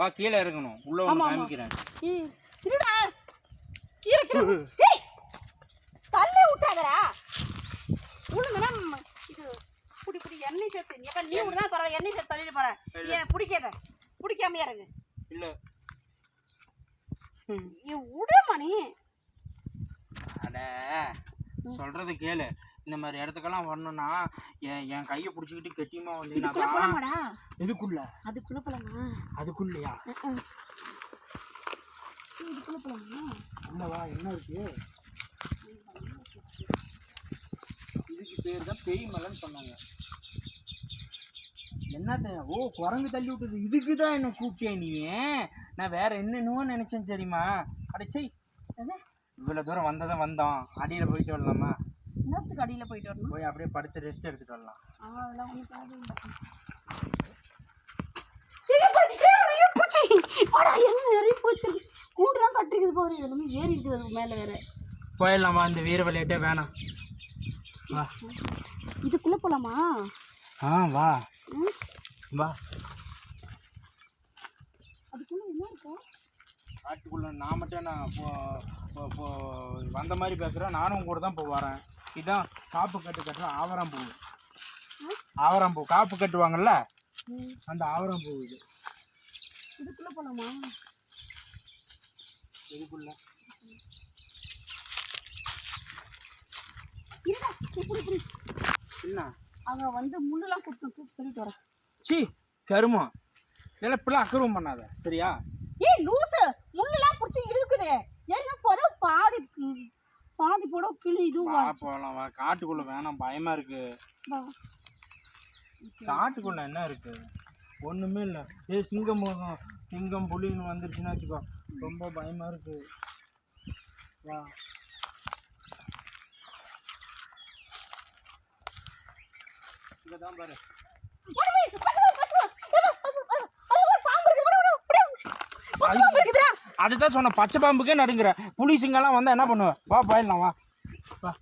வா கீழே இருக்கணும் உள்ள ஒன்று. காமிக்கிறேன். இருடா கீழே கீழே ஏய் தள்ளி விட்டாதடா. உழுந்துனா இது புடி புடி எண்ணெய் சேர்த்து. நீ எப்ப நீ விடுதா பரவாயில்ல எண்ணெய் சேர்த்து தள்ளிட்டு போற நீ பிடிக்காத? பிடிக்காமையா இருங்க இல்ல. நீ விடமா நீ அட சொல்றது கேளு. இந்த மாதிரி இடத்துக்கெல்லாம் வரணும்னா என் என் கையை பிடிச்சிக்கிட்டு கெட்டியமா வந்தீங்கன்னா எதுக்குள்ள? அதுக்குள்ள போலாமா? அதுக்குள்ளயா? இதுக்குள்ள போலாமா? உள்ளவா என்ன இருக்கு? இதுக்கு பேர் தான் பேய் மலைன்னு சொன்னாங்க. என்னத்த ஓ குரங்கு தள்ளி விட்டது. இதுக்கு தான் என்ன கூப்பிட்டேன் நீ. நான் வேற என்னென்னவோ நினைச்சேன் தெரியுமா? அடைச்சை? இவ்வளோ தூரம் வந்ததும் வந்தோம் அடியில் போயிட்டு வரலாமா? என்னத்துக்கு அடியில போயிட்டு வரணும். போய் அப்படியே படுத்து ரெஸ்ட் எடுத்துட்டு வரலாம். அதெல்லாம் ஒன்றும். போயிடலாமா? இந்த வீர விளையாட்டே வேணாம். வா. இதுக்குள்ள போலாமா? ஆ வா? வா. அதுக்குள்ள என்ன இருக்கும் காட்டுக்குள்ள நான் மட்டும் நான் இப்போ வந்த மாதிரி பேசுகிறேன் நானும் கூட தான் இப்போ வரேன். இதான் காப்பு கட்டு கட்டுற ஆவரம் பூ ஆவரம் பூ காப்பு கட்டுவாங்கல்ல. அந்த ஆவரம் பூ இது. இதுக்குள்ள போலாமா? இதுக்குள்ள. என்ன? அங்க வந்து முள்ளெல்லாம் கொடுத்து சொல்லிட்டு வரேன். சி கருமம். இதெல்லாம் இப்படிலாம் அக்கறம் பண்ணாத. சரியா? ஏய் லூசு முள்ளெல்லாம் பிடிச்சி இழுக்குது. என்ன போத பாதி பாதி போட கிளி இதுவும் போகலாம் வா. காட்டுக்குள்ள வேணாம் பயமா இருக்கு. காட்டுக்குள்ள என்ன இருக்கு? ஒண்ணுமே இல்லை. ஏ சிங்கம் போகும் சிங்கம் புலின்னு வந்துருச்சுன்னா வச்சுக்கோ. ரொம்ப பயமா இருக்கு. வா. இங்க தான் பாரு அதுதான் சொன்ன பச்சை பாம்புக்கே நடுங்கிற. புலி சிங்கம்லாம் என்ன பண்ணுவேன் வா போயிடலாம் வா. வா.